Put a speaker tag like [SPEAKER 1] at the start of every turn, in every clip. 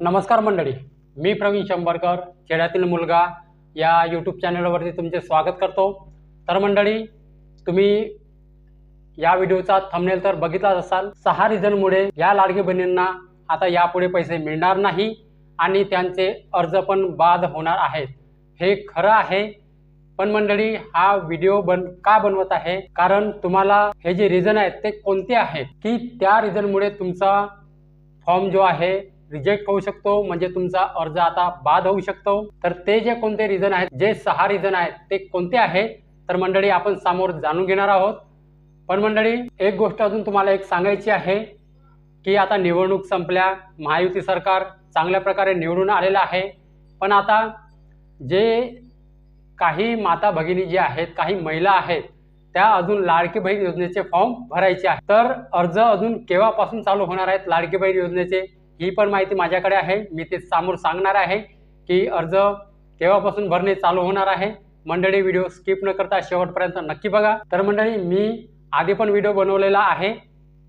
[SPEAKER 1] नमस्कार मंडळी मी प्रवीण शंभरकर खेड्यातील मुलगा या यूट्यूब चॅनलवरती तुमचे स्वागत करतो. तर मंडळी तुम्ही या व्हिडिओचा थंबनेल तर बघितलाच असाल. सहा रिझनमुळे या लाडकी बहिणींना आता यापुढे पैसे मिळणार नाही आणि त्यांचे अर्ज पण बाद होणार आहेत. हे खरं आहे. पण मंडळी हा व्हिडिओ बन का बनवत आहे? कारण तुम्हाला हे जे रिझन आहेत ते कोणते आहेत? की त्या रिझनमुळे तुमचा फॉर्म जो आहे रिजेक्ट होऊ शकतो म्हणजे तुमचा अर्ज आता बाद होऊ शकतो. तर ते जे कोणते रिझन आहेत जे सहा रिझन आहेत ते कोणते आहेत? तर मंडळी आपण समोर जाणून घेणार आहोत. पण मंडळी एक गोष्ट अजून तुम्हाला एक सांगायची आहे की आता निवडणूक संपल्या महायुती सरकार चांगल्या प्रकारे निवडून आलेलं आहे. पण आता जे काही माता भगिनी जे आहेत काही महिला आहेत त्या अजून लाडकी बहीण योजनेचे फॉर्म भरायचे आहेत. तर अर्ज अजून केव्हापासून चालू होणार आहेत लाडकी बहीण योजनेचे? ही पण माहिती माझ्याकडे आहे. मी ते समोर सांगणार आहे की अर्ज केव्हापासून भरणे चालू होणार आहे. मंडळी व्हिडिओ स्किप न करता शेवटपर्यंत नक्की बघा. तर मंडळी मी आधी पण व्हिडिओ बनवलेला आहे.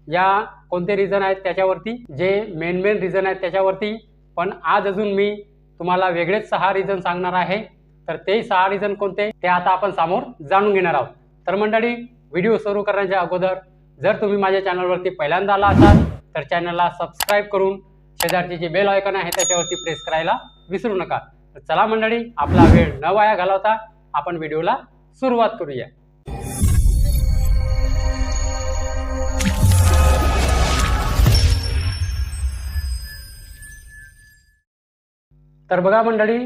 [SPEAKER 1] या कोणते रिझन आहेत त्याच्यावरती? जे मेन मेन रिझन आहेत त्याच्यावरती. पण आज अजून मी तुम्हाला वेगळेच सहा रिझन सांगणार आहे. तर ते सहा रिझन कोणते? ते आता आपण समोर जाणून घेणार आहोत. तर मंडळी व्हिडिओ सुरू करण्याच्या अगोदर जर तुम्ही माझ्या चॅनलवरती पहिल्यांदा आला असाल तर चॅनलला सबस्क्राईब करून शेजारची जी बेल आयकॉन आहे त्याच्यावरती प्रेस करायला विसरू नका. तर चला मंडळी आपला वेळ न वाया घालवता आपण व्हिडिओला सुरुवात करूया. तर बघा मंडळी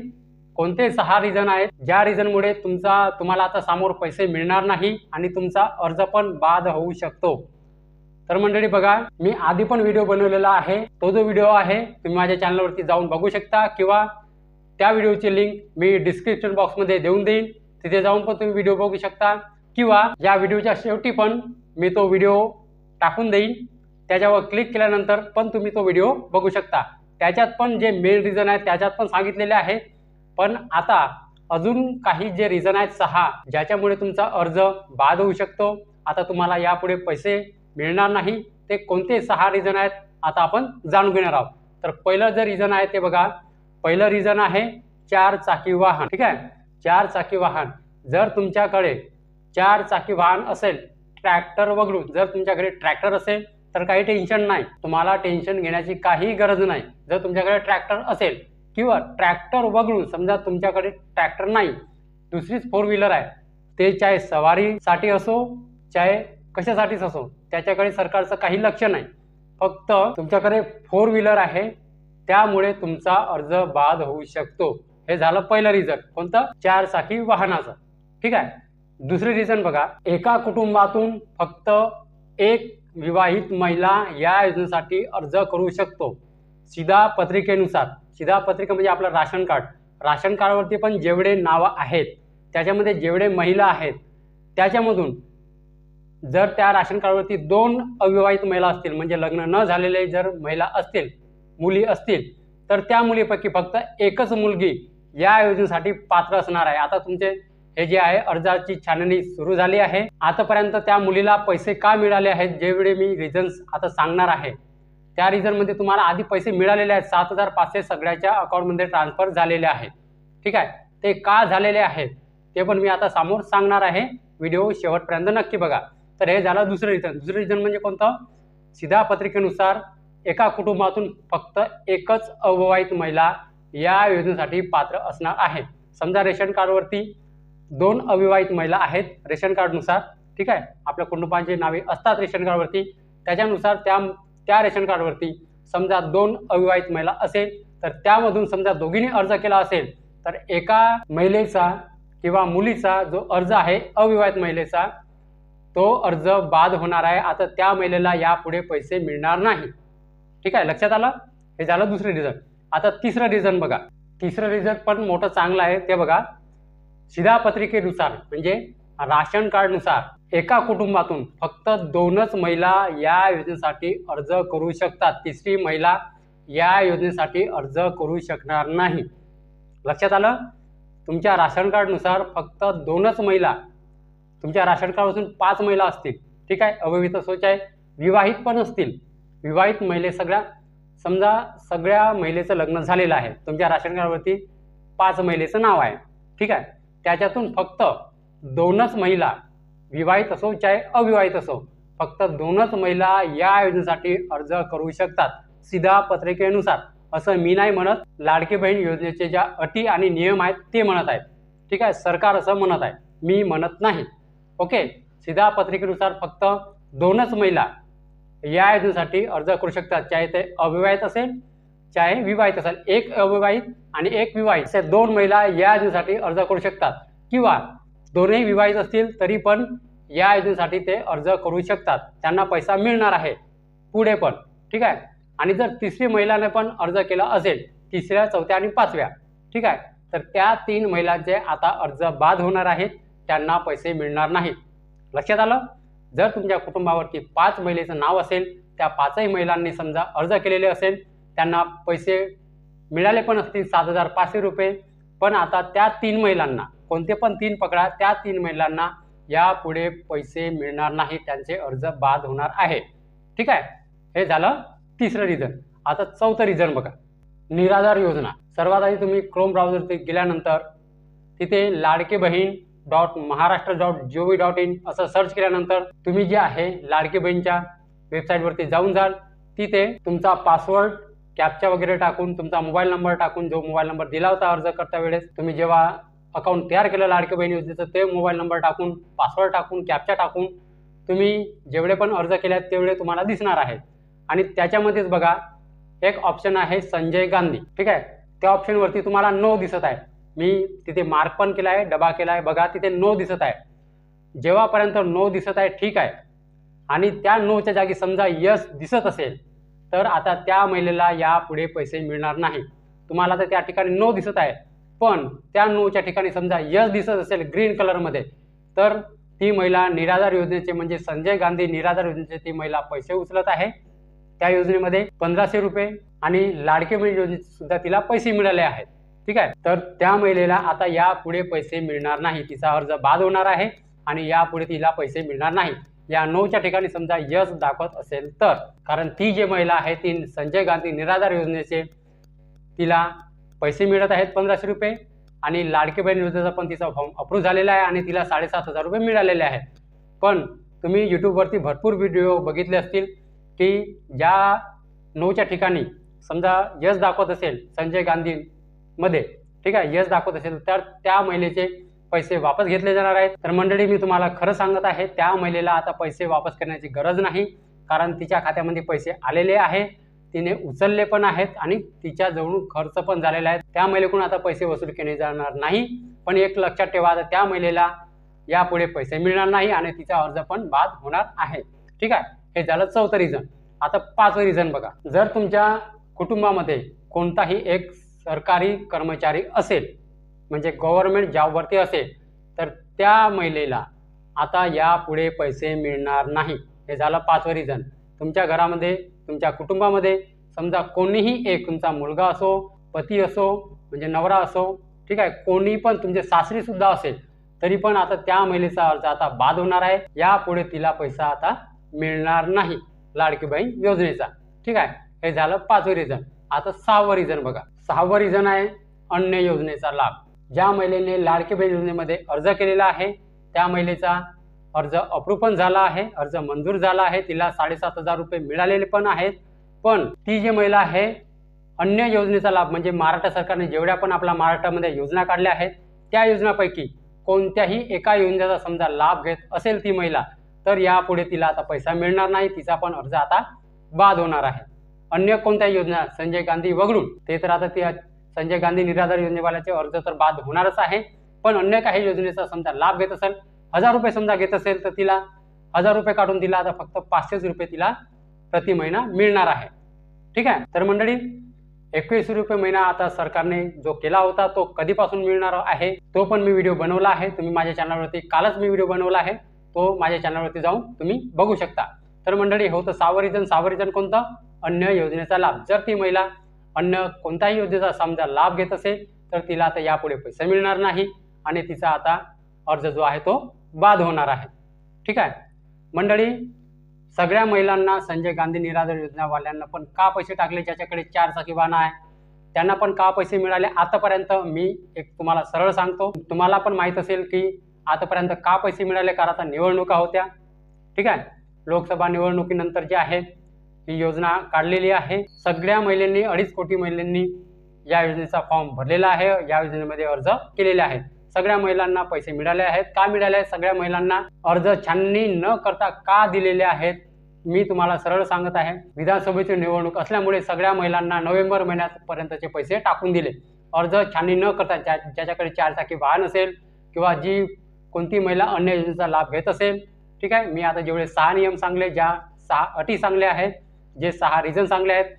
[SPEAKER 1] कोणते सहा रिझन आहेत? ज्या रिझनमुळे तुमचा तुम्हाला आता समोर पैसे मिळणार नाही आणि तुमचा अर्ज पण बाद होऊ शकतो. तर मंडळी बघा मी आधी पण व्हिडिओ बनवलेला आहे. तो जो व्हिडिओ आहे तुम्ही माझ्या चॅनलवरती जाऊन बघू शकता किंवा त्या व्हिडिओची लिंक मी डिस्क्रिप्शन बॉक्समध्ये देऊन देईन. तिथे जाऊन पण तुम्ही व्हिडिओ बघू शकता किंवा या व्हिडिओच्या शेवटी पण मी तो व्हिडिओ टाकून देईन. त्याच्यावर क्लिक केल्यानंतर पण तुम्ही तो व्हिडिओ बघू शकता. त्याच्यात पण जे मेन रिझन आहेत त्याच्यात पण सांगितलेले आहेत पण आता अजून काही जे रिझन आहेत सहा ज्याच्यामुळे तुमचा अर्ज बाद होऊ शकतो. आता तुम्हाला यापुढे पैसे मिळणार नाही. ते कोणते सहा रिझन आहेत आता आपण जाणून घेणार आहोत. तर पहिलं जे रिझन आहे ते बघा. पहिलं रिझन आहे चार चाकी वाहन. ठीक आहे? चार चाकी वाहन. जर तुमच्याकडे चार चाकी वाहन असेल ट्रॅक्टर वगळून जर तुमच्याकडे ट्रॅक्टर असेल तर काही टेन्शन नाही. तुम्हाला टेन्शन घेण्याची काही गरज नाही. जर तुमच्याकडे ट्रॅक्टर असेल किंवा ट्रॅक्टर वगळून समजा तुमच्याकडे ट्रॅक्टर नाही दुसरीच फोर व्हीलर आहे ते चाहे सवारीसाठी असो चाहे कशासाठीच असो त्याच्याकडे सरकारचं काही लक्ष नाही. फक्त तुमच्याकडे फोर व्हीलर आहे त्यामुळे तुमचा अर्ज बाद होऊ शकतो. हे झालं पहिलं रिझन कोणतं? चार चाकी वाहनाचं. ठीक आहे? दुसरे रिझन बघा. एका कुटुंबातून फक्त एक विवाहित महिला या योजनेसाठी अर्ज करू शकतो. सीधा पत्रिकेनुसार. सीधा पत्रिका म्हणजे आपलं राशन कार्ड. राशन कार्डवरती पण जेवढे नावं आहेत त्याच्यामध्ये जेवढे महिला आहेत त्याच्यामधून जर त्या राशन कार्डवरती दोन अविवाहित महिला असतील म्हणजे लग्न न झालेले जर महिला असतील मुली असतील तर त्या मुलीपैकी फक्त एकच मुलगी या योजनेसाठी पात्र असणार आहे. आता तुमचे हे जे आहे अर्जाची छाननी सुरू झाली आहे. आतापर्यंत त्या मुलीला पैसे का मिळाले आहेत जेवढे मी रिझन्स आता सांगणार आहे. त्या रिझनमध्ये तुम्हाला आधी पैसे मिळालेले आहेत सात हजार पाचशे सगळ्याच्या अकाउंटमध्ये ट्रान्सफर झालेले आहेत ठीक आहे? ते का झालेले आहेत ते पण मी आता समोर सांगणार आहे. व्हिडिओ शेवटपर्यंत नक्की बघा. तर हे झालं दुसरं रिझन दुसरं रिझन म्हणजे कोणतं? सिधा पत्रिकेनुसार एका कुटुंबातून फक्त एकच अविवाहित महिला या योजनेसाठी पात्र असणार आहे. समजा रेशन कार्डवरती दोन अविवाहित महिला आहेत रेशन कार्डनुसार. ठीक आहे? आपल्या कुटुंबांची नावे असतात रेशन कार्डवरती. त्याच्यानुसार त्या त्या रेशन कार्डवरती समजा दोन अविवाहित महिला असेल तर त्यामधून समजा दोघींनी अर्ज केला असेल तर एका महिलेचा किंवा मुलीचा जो अर्ज आहे अविवाहित महिलेचा तो अर्ज बाद होणार आहे. आता त्या महिलेला यापुढे पैसे मिळणार नाही. ठीक आहे? लक्षात आलं? हे झालं दुसरं रिझन आता तिसरं रिझन बघा. तिसरं रिझन पण मोठं चांगलं आहे. ते बघा. शिधापत्रिकेनुसार म्हणजे राशन कार्डनुसार एका कुटुंबातून फक्त दोनच महिला या योजनेसाठी अर्ज करू शकतात. तिसरी महिला या योजनेसाठी अर्ज करू शकणार नाही. लक्षात आलं? तुमच्या राशन कार्डनुसार फक्त दोनच महिला तुमच्या राशन कार्डपासून पाच महिला असतील. ठीक आहे? अविवाहित असोच आहे. विवाहित पण असतील. विवाहित महिले सगळ्या समजा सगळ्या महिलेचं लग्न झालेलं आहे. तुमच्या राशन कार्डवरती पाच महिलेचं नाव आहे. ठीक आहे? त्याच्यातून फक्त दोनच महिला विवाहित असो चाहे अविवाहित असो फक्त दोनच महिला या योजनेसाठी अर्ज करू शकतात. सीधा पत्रिकेनुसार. असं मी नाही म्हणत. लाडकी बहीण योजनेचे ज्या अटी आणि नियम आहेत ते म्हणत आहेत. ठीक आहे? सरकार असं म्हणत आहे. मी म्हणत नाही. ओके सीधा पत्रिकेनुसार फक्त दोनच महिला या योजनेसाठी अर्ज करू शकतात. चाहे ते अविवाहित असेल चाहे विवाहित असेल. एक अविवाहित आणि एक विवाहित. असे दोन महिला या योजनेसाठी अर्ज करू शकतात. किंवा दोन्ही विवाहित असतील तरी पण या योजनेसाठी ते अर्ज करू शकतात. त्यांना पैसा मिळणार आहे. पुढे पण. ठीक आहे? आणि जर तिसरी महिलाने पण अर्ज केला असेल तिसऱ्या चौथ्या आणि पाचव्या. ठीक आहे? तर त्या तीन महिलांचे आता अर्ज बाद होणार आहेत. त्यांना पैसे मिळणार नाहीत लक्षात आलं? जर तुमच्या कुटुंबावरती पाच महिलेचं नाव असेल त्या पाचही महिलांनी समजा अर्ज केलेले असेल त्यांना पैसे मिळाले पण असतील सात हजार पाचशे रुपये. पण आता त्या तीन महिलांना कोणते पण तीन पकडा त्या तीन महिलांना यापुढे पैसे मिळणार नाही त्यांचे अर्ज बाद होणार आहे. ठीक आहे? हे झालं तिसरं रिझन आता चौथं रिझन बघा. निराधार योजना. सर्वात आधी तुम्ही क्रोम ब्राउझरती गेल्यानंतर तिथे Ladki Bahin dot Maharashtra dot G O V dot in असं सर्च केल्यानंतर तुम्ही जे आहे लाडकी बहीणच्या वेबसाईटवरती जाऊन जाल. तिथे तुमचा पासवर्ड कॅपचा वगैरे टाकून तुमचा मोबाईल नंबर टाकून जो मोबाईल नंबर दिला होता अर्ज करता वेळेस तुम्ही जेव्हा अकाउंट तयार केलं लाडकी बहीण योजनेचं ते मोबाईल नंबर टाकून पासवर्ड टाकून कॅपचा टाकून तुम्ही जेवढे पण अर्ज केले आहेत तेवढे तुम्हाला दिसणार आहेत. आणि त्याच्यामध्येच बघा एक ऑप्शन आहे संजय गांधी. ठीक आहे? त्या ऑप्शनवरती तुम्हाला नो दिसत आहे. मी तिथे मार्क पण केला आहे डबा केला आहे बघा तिथे नो दिसत आहे. जेव्हापर्यंत नो दिसत आहे ठीक आहे. आणि त्या नोच्या जागी समजा यस दिसत असेल तर आता त्या महिलेला यापुढे पैसे मिळणार नाही. तुम्हाला तर त्या ठिकाणी नो दिसत आहे. पण त्या नोच्या ठिकाणी समजा यस दिसत असेल ग्रीन कलरमध्ये तर ती महिला निराधार योजनेचे म्हणजे संजय गांधी निराधार योजनेचे ती महिला पैसे उचलत आहे. त्या योजनेमध्ये पंधराशे रुपये आणि लाडके बहीण योजनेत सुद्धा तिला पैसे मिळाले आहेत. ठीक आहे? तर त्या महिलेला आता यापुढे पैसे मिळणार नाही. तिचा अर्ज बाद होणार आहे आणि यापुढे तिला पैसे मिळणार नाही. या नऊच्या ठिकाणी समजा यस दाखवत असेल तर कारण ती जी महिला आहे ती संजय गांधी निराधार योजनेचे तिला पैसे मिळत आहेत पंधराशे रुपये आणि लाडके बहीण योजनेचा पण तिचा फॉर्म अप्रूव्ह झालेला आहे आणि तिला साडेसात हजार रुपये मिळालेले आहेत. पण तुम्ही यूट्यूबवरती भरपूर व्हिडिओ बघितले असतील की ज्या नऊच्या ठिकाणी समजा यस दाखवत असेल संजय गांधी मध्ये. ठीक आहे? यश दाखवत असेल तर त्या महिलेचे पैसे वापस घेतले जाणार आहेत. तर मंडळी मी तुम्हाला खरं सांगत आहे त्या महिलेला आता पैसे वापस करण्याची गरज नाही. कारण तिच्या खात्यामध्ये पैसे आलेले आहे. तिने उचलले पण आहेत आणि तिच्या जवळून खर्च पण झालेला आहे. त्या महिलेकडून आता पैसे वसूल केले जाणार नाही. पण एक लक्षात ठेवा आता त्या महिलेला यापुढे पैसे मिळणार नाही आणि तिचा अर्ज पण बाद होणार आहे. ठीक आहे? हे झालं चौथं रिझन आता पाचवं रिझन बघा. जर तुमच्या कुटुंबामध्ये कोणताही एक सरकारी कर्मचारी असेल म्हणजे गव्हर्मेंट जॉबवरती असेल तर त्या महिलेला आता यापुढे पैसे मिळणार नाही. हे झालं पाचवं रिझन तुमच्या घरामध्ये तुमच्या कुटुंबामध्ये समजा कोणीही एक तुमचा मुलगा असो पती असो म्हणजे नवरा असो ठीक आहे कोणी पण तुमचे सासरीसुद्धा असेल तरी पण आता त्या महिलेचा अर्ज आता बाद होणार आहे. यापुढे तिला पैसा आता मिळणार नाही लाडकी बहीण योजनेचा. ठीक आहे हे झालं पाचवं रिझन आता सहावं रिझन बघा. सहावं रिझन आहे अन्य योजनेचा लाभ. ज्या महिलेने लाडकी बहीण योजनेमध्ये अर्ज केलेला आहे त्या महिलेचा अर्ज अप्रूपण झाला आहे अर्ज मंजूर झाला आहे तिला साडेसात हजार रुपये मिळालेले पण आहेत. पण ती जी महिला आहे अन्य योजनेचा लाभ म्हणजे महाराष्ट्र सरकारने जेवढ्या पण आपल्या महाराष्ट्रामध्ये योजना काढल्या आहेत त्या योजनापैकी कोणत्याही एका योजनेचा समजा लाभ घेत असेल ती महिला तर यापुढे तिला आता पैसा मिळणार नाही तिचा पण अर्ज आता बाद होणार आहे. अन्य कोणत्या योजना संजय गांधी वगळून? ते तर आता ती संजय गांधी निराधार योजनेवाल्याचे अर्ज तर बाद होणारच आहे. पण अन्य काही योजनेचा समजा लाभ घेत असेल हजार रुपये समजा घेत असेल तर तिला हजार रुपये काढून दिला आता फक्त पाचशेच रुपये तिला प्रति महिना मिळणार आहे. ठीक आहे? तर मंडळी एकवीस रुपये महिना आता सरकारने जो केला होता तो कधीपासून मिळणार आहे? तो पण मी व्हिडिओ बनवला आहे. तुम्ही माझ्या चॅनलवरती कालच मी व्हिडिओ बनवला आहे. तो माझ्या चॅनलवरती जाऊन तुम्ही बघू शकता. तर मंडळी होतं सहावं रिझन सहावं रिझन कोणतं? अन्य योजनेचा लाभ जर ती महिला अन्न कोणत्याही योजनेचा समजा लाभ घेत असेल तर तिला आता यापुढे पैसे मिळणार नाही आणि तिचा आता अर्ज जो आहे तो बाद होणार आहे. ठीक आहे? मंडळी सगळ्या महिलांना संजय गांधी निराधार योजनावाल्यांना पण का पैसे टाकले? ज्याच्याकडे चार चाकी वाहन आहे त्यांना पण का पैसे मिळाले? आतापर्यंत मी एक तुम्हाला सरळ सांगतो. तुम्हाला पण माहीत असेल की आतापर्यंत का पैसे मिळाले? कारण आता निवडणुका होत्या. ठीक आहे? लोकसभा निवडणुकीनंतर जे आहे ही योजना काढलेली आहे. सगळ्या महिलांनी अडीच कोटी महिलांनी या योजनेचा फॉर्म भरलेला आहे. या योजनेमध्ये अर्ज केलेले आहेत. सगळ्या महिलांना पैसे मिळाले आहेत. का मिळाले आहेत? सगळ्या महिलांना अर्ज छाननी न करता का दिलेले आहेत? मी तुम्हाला सरळ सांगत आहे. विधानसभेची निवडणूक असल्यामुळे सगळ्या महिलांना नोव्हेंबर महिन्यापर्यंतचे पैसे टाकून दिले. अर्ज छाननी न करता ज्या ज्याच्याकडे चारचाकी वाहन असेल किंवा जी कोणती महिला अन्य योजनेचा लाभ घेत असेल. ठीक आहे? मी आता जेवढे सहा नियम सांगले ज्या सहा अटी सांगल्या आहेत जे सहा रिझन सांगले आहेत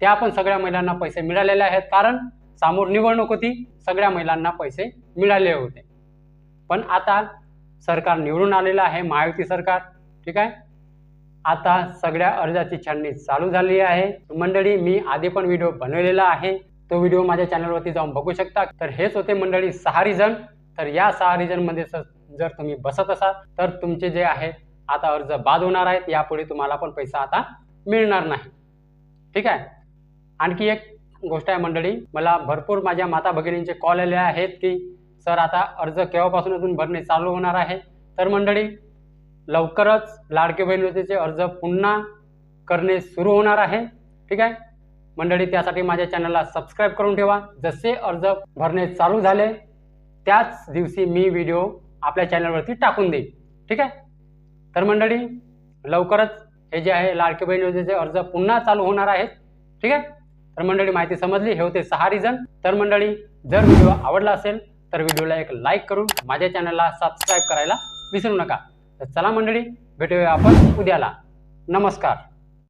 [SPEAKER 1] त्या पण सगळ्या महिलांना पैसे मिळालेले आहेत. कारण समोर निवडणूक होती सगळ्या महिलांना पैसे मिळाले होते. पण आता सरकार निवडून आलेलं आहे महायुती सरकार. ठीक आहे? आता सगळ्या अर्जाची छाननी चालू झाली आहे. मंडळी मी आधी पण व्हिडिओ बनवलेला आहे. तो व्हिडिओ माझ्या चॅनलवरती जाऊन बघू शकता. तर हेच होते मंडळी सहा रिझन तर या सहा रिझनमध्ये जर तुम्ही बसत असाल तर तुमचे जे आहे आता अर्ज बाद होणार आहेत. यापुढे तुम्हाला पण पैसा आता मिळणार नाही. ठीक आहे? आणखी एक गोष्ट आहे मंडळी मला भरपूर माझ्या माता भगिनींचे कॉल आले आहेत की सर आता अर्ज केव्हापासून अजून भरणे चालू होणार आहे? तर मंडळी लवकरच लाडके बहीण योजनेचे अर्ज पुन्हा करणे सुरू होणार आहे. ठीक आहे? मंडळी त्यासाठी माझ्या चॅनलला सबस्क्राईब करून ठेवा. जसे अर्ज भरणे चालू झाले त्याच दिवशी मी व्हिडिओ आपल्या चॅनलवरती टाकून देईन. ठीक आहे? तर मंडळी लवकरच हे जे आहे लाडके बहीण योजनेचे अर्ज पुन्हा चालू होणार आहेत. ठीक आहे? तर मंडळी माहिती समजली हे होते सहा रिझन तर मंडळी जर व्हिडिओ आवडला असेल तर व्हिडिओला एक लाईक करून माझ्या चॅनलला सबस्क्राईब करायला विसरू नका. तर चला मंडळी भेटूया आपण उद्याला. नमस्कार.